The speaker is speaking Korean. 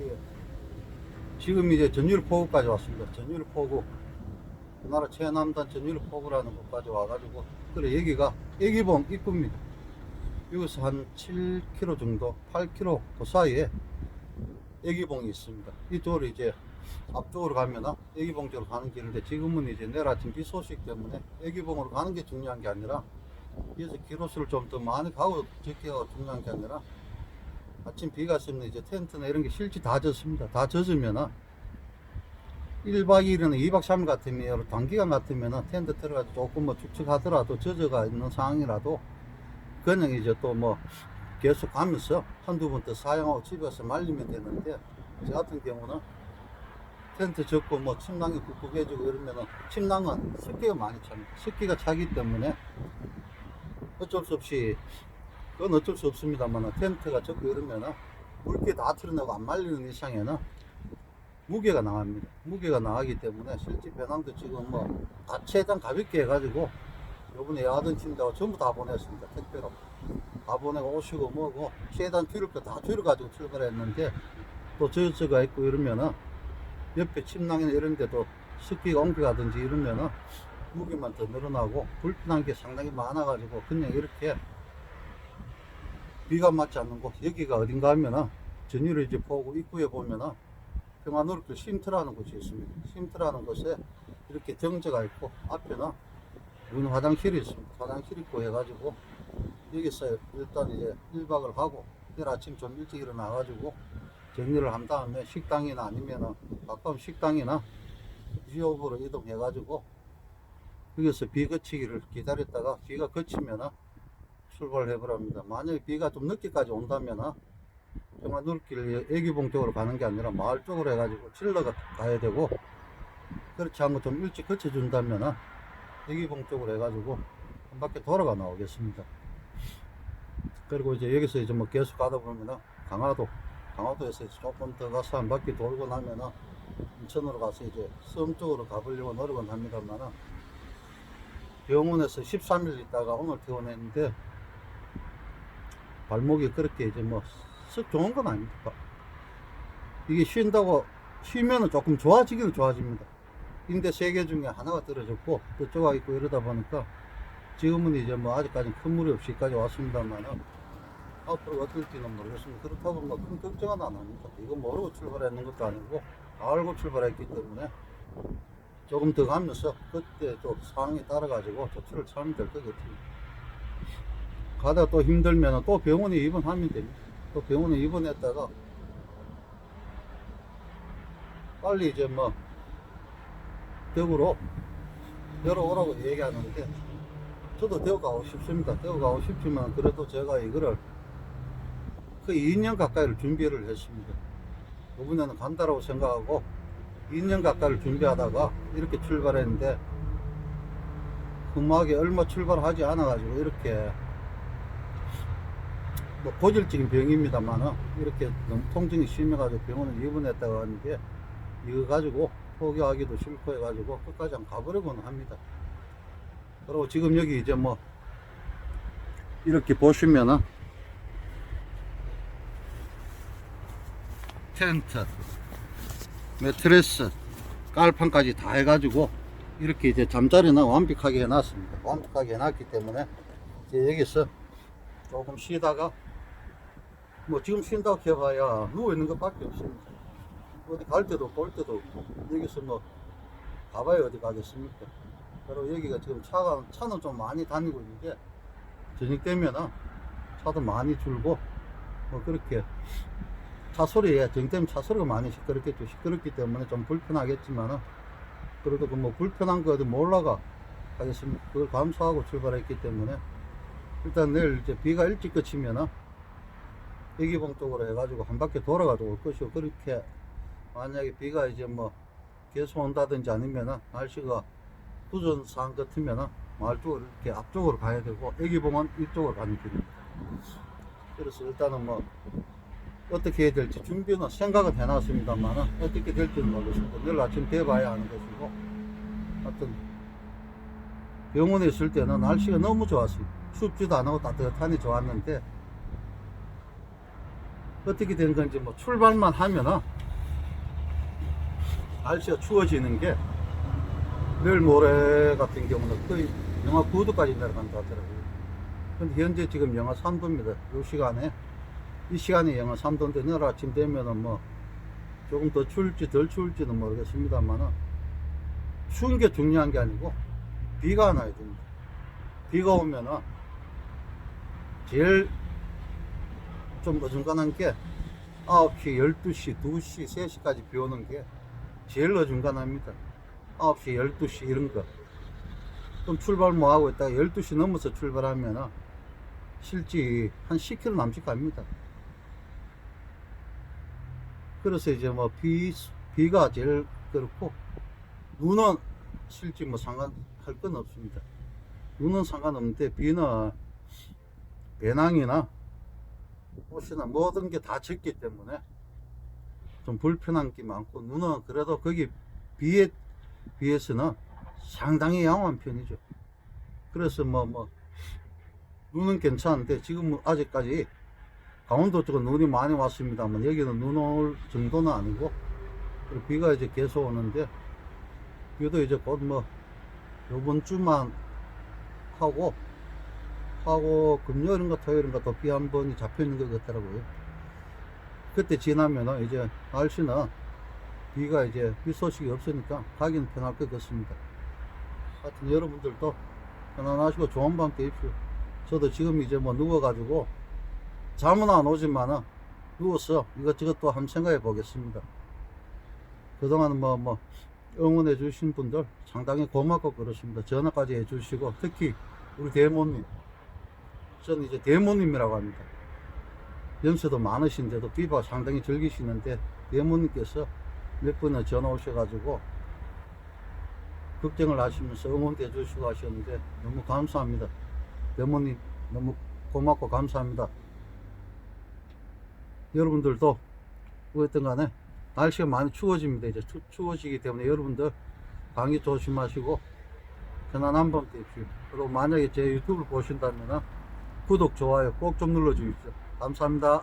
예. 지금 이제 전율 포구까지 왔습니다. 전율 포구. 우리나라 최남단 전율 포구라는 곳까지 와가지고, 그래, 여기가 애기봉 입구입니다. 여기서 한 7km 정도, 8km 그 사이에 애기봉이 있습니다. 이쪽으로 이제 앞쪽으로 가면은 애기봉 쪽으로 가는 길인데 지금은 이제 내일 아침 비 소식 때문에 애기봉으로 가는 게 중요한 게 아니라 여기서 기로수를 좀 더 많이 가고 적게 가고 중요한 게 아니라 아침 비가 왔으면 이제 텐트나 이런 게 실지 다 젖습니다. 다 젖으면은 1박 2일이나 2박 3일 같으면 단기간 같으면은 텐트 들어가서 조금 뭐 축축하더라도 젖어가 있는 상황이라도 그냥 이제 또 뭐 계속 가면서 한두 번 더 사용하고 집에 와서 말리면 되는데 저 같은 경우는 텐트 젖고 뭐 침낭이 굽굽해지고 이러면은 침낭은 습기가 많이 찹니다. 습기가 차기 때문에 어쩔 수 없이 그건 어쩔 수 없습니다만 텐트가 젖고 이러면은 물기 다 틀어내고 안 말리는 이상에는 무게가 나갑니다. 무게가 나가기 때문에 실제 배낭도 지금 뭐다 최대한 가볍게 해가지고 요번에 야든 친다고 전부 다 보냈습니다. 택배로. 다 보내고 오시고 뭐고 최대한 줄일 거다 줄여가지고 출발했는데 또 저저가 있고 이러면은 옆에 침낭이나 이런 데도 습기가 옮겨가든지 이러면은 무게만 더 늘어나고 불편한 게 상당히 많아가지고 그냥 이렇게 비가 맞지 않는 곳 여기가 어딘가 하면은 전유를 이제 보고 입구에 보면은 평화노르길 쉼터라는 곳이 있습니다. 쉼터라는 곳에 이렇게 정자가 있고 앞에는 문 화장실이 있습니다. 화장실 있고 해가지고 여기서 일단 이제 1박을 하고 내일 아침 좀 일찍 일어나가지고 정리를 한 다음에 식당이나 아니면은 가까운 식당이나 지역으로 이동해가지고 여기서 비 그치기를 기다렸다가 비가 그치면은 출발을 해보랍니다. 만약에 비가 좀 늦게까지 온다면은 정말 눈길 애기봉 쪽으로 가는 게 아니라 마을 쪽으로 해가지고 질러가 가야 되고 그렇지 않고 좀 일찍 그쳐준다면은 애기봉 쪽으로 해가지고 한 바퀴 돌아가 나오겠습니다. 그리고 이제 여기서 이제 뭐 계속 가다 보면은 강화도 강화도에서 조금 더 가서 한 바퀴 돌고 나면은 인천으로 가서 이제 섬 쪽으로 가보려고 노력은 합니다만은 병원에서 13일 있다가 오늘 퇴원했는데 발목이 그렇게 이제 뭐 썩 좋은 건 아닙니다. 이게 쉰다고 쉬면은 조금 좋아지기는 좋아집니다. 인대 세개 중에 하나가 떨어졌고 또 쪼가 있고 이러다 보니까 지금은 이제 뭐 아직까지 큰 무리 없이까지 왔습니다만은 앞으로 어떨지는 모르겠습니다. 그렇다고 뭐큰 걱정은 안 합니다. 이거 모르고 출발했는 것도 아니고 알고 출발했기 때문에 조금 더 가면서 그때 또 상황에 따라 가지고 조치를 취하면 될 것 같습니다. 가다가 또 힘들면 또 병원에 입원하면 됩니다. 또 병원에 입원했다가 빨리 이제 뭐 대구로 내려오라고 얘기하는데 저도 대구 가고 싶습니다. 대구 가고 싶지만 그래도 제가 이거를 거의 2년 가까이를 준비를 했습니다. 이번에는 간다라고 생각하고 2년 가까이를 준비하다가 이렇게 출발했는데 흠하게 얼마 출발하지 않아가지고 이렇게 뭐 고질적인 병입니다만은 이렇게 너무 통증이 심해가지고 병원에 입원했다고 하는데 이거 가지고 포기하기도 싫고 해가지고 끝까지 안 가보려고는 합니다. 그리고 지금 여기 이제 뭐 이렇게 보시면은 텐트, 매트레스, 깔판까지 다 해가지고 이렇게 이제 잠자리는 완벽하게 해놨습니다. 완벽하게 해놨기 때문에 이제 여기서 조금 쉬다가 뭐 지금 쉰다고 해봐야 누워있는 것밖에 없습니다. 어디 갈 때도 볼 때도 없고 여기서 뭐 가봐야 어디 가겠습니까? 그리고 여기가 지금 차가 차는 좀 많이 다니고 있는데 저녁 되면은 차도 많이 줄고 뭐 그렇게 차 소리에 저녁 되면 차 소리가 많이 시끄럽겠죠. 시끄럽기 때문에 좀 불편하겠지만은 그래도 그 뭐 불편한 거 어디 못 올라가 하겠습니다. 그걸 감수하고 출발했기 때문에 일단 내일 이제 비가 일찍 그치면은 애기봉 쪽으로 해가지고 한 바퀴 돌아가지고 올 것이고 그렇게 만약에 비가 이제 뭐 계속 온다든지 아니면은 날씨가 부전 상황 같으면은 쪽으로 이렇게 앞쪽으로 가야 되고 애기봉은 이쪽으로 가는 길입니다. 그래서 일단은 뭐 어떻게 해야 될지 준비는 생각은 해놨습니다만은 어떻게 될지는 모르겠습니다. 내일 아침 돼봐야 하는 것이고 하여튼 병원에 있을 때는 날씨가 너무 좋았어요. 춥지도 않고 따뜻하니 좋았는데 어떻게 된 건지 뭐 출발만 하면은 날씨가 추워지는 게 내일 모레 같은 경우는 거의 영하 9도까지 내려간다 하더라고요. 근데 현재 지금 영하 3도입니다. 이 시간에 이 시간에 영하 3도인데 내일 아침 되면은 뭐 조금 더 추울지 덜 추울지는 모르겠습니다만은 추운 게 중요한 게 아니고 비가 나야 됩니다. 비가 오면은 제일 좀 어중간한 게 9시, 12시, 2시, 3시까지 비 오는 게 제일 어중간합니다. 9시, 12시 이런 거. 좀 출발 뭐 하고 있다가 12시 넘어서 출발하면은 실제 한 10km 남짓 갑니다. 그래서 이제 뭐 비, 비가 제일 그렇고 눈은 실제 뭐 상관할 건 없습니다. 눈은 상관없는데 비는 배낭이나 옷이나 모든 게 다 젖기 때문에 좀 불편한 게 많고 눈은 그래도 거기 비에 비해서는 상당히 양호한 편이죠. 그래서 뭐뭐 눈은 괜찮은데 지금 은 아직까지 강원도 쪽은 눈이 많이 왔습니다만 여기는 눈 올 정도는 아니고 비가 이제 계속 오는데 비도 이제 곧뭐 요번 주만 하고 하고 금요일인가 토요일인가 또비한 번이 잡혀 있는 것 같더라고요. 그때 지나면은 이제 날씨는 비가 이제 비 소식이 없으니까 가기는 편할 것 같습니다. 하여튼 여러분들도 편안하시고 좋은 밤 되십시오. 저도 지금 이제 뭐 누워가지고 잠은 안 오지만은 누워서 이것저것 또 한번 생각해 보겠습니다. 그동안 뭐, 뭐, 응원해 주신 분들 상당히 고맙고 그렇습니다. 전화까지 해 주시고, 특히 우리 대모님. 저는 이제 대모님이라고 합니다. 연세도 많으신데도 비바 상당히 즐기시는데, 대모님께서 몇 번을 전화 오셔가지고, 걱정을 하시면서 응원해 주시고 하셨는데, 너무 감사합니다. 대모님, 너무 고맙고 감사합니다. 여러분들도 어쨌든 간에 날씨가 많이 추워집니다. 이제 추, 추워지기 때문에 여러분들 감기 조심하시고 편안한 밤 되십시오. 그리고 만약에 제 유튜브를 보신다면 구독, 좋아요 꼭 좀 눌러주십시오. 감사합니다.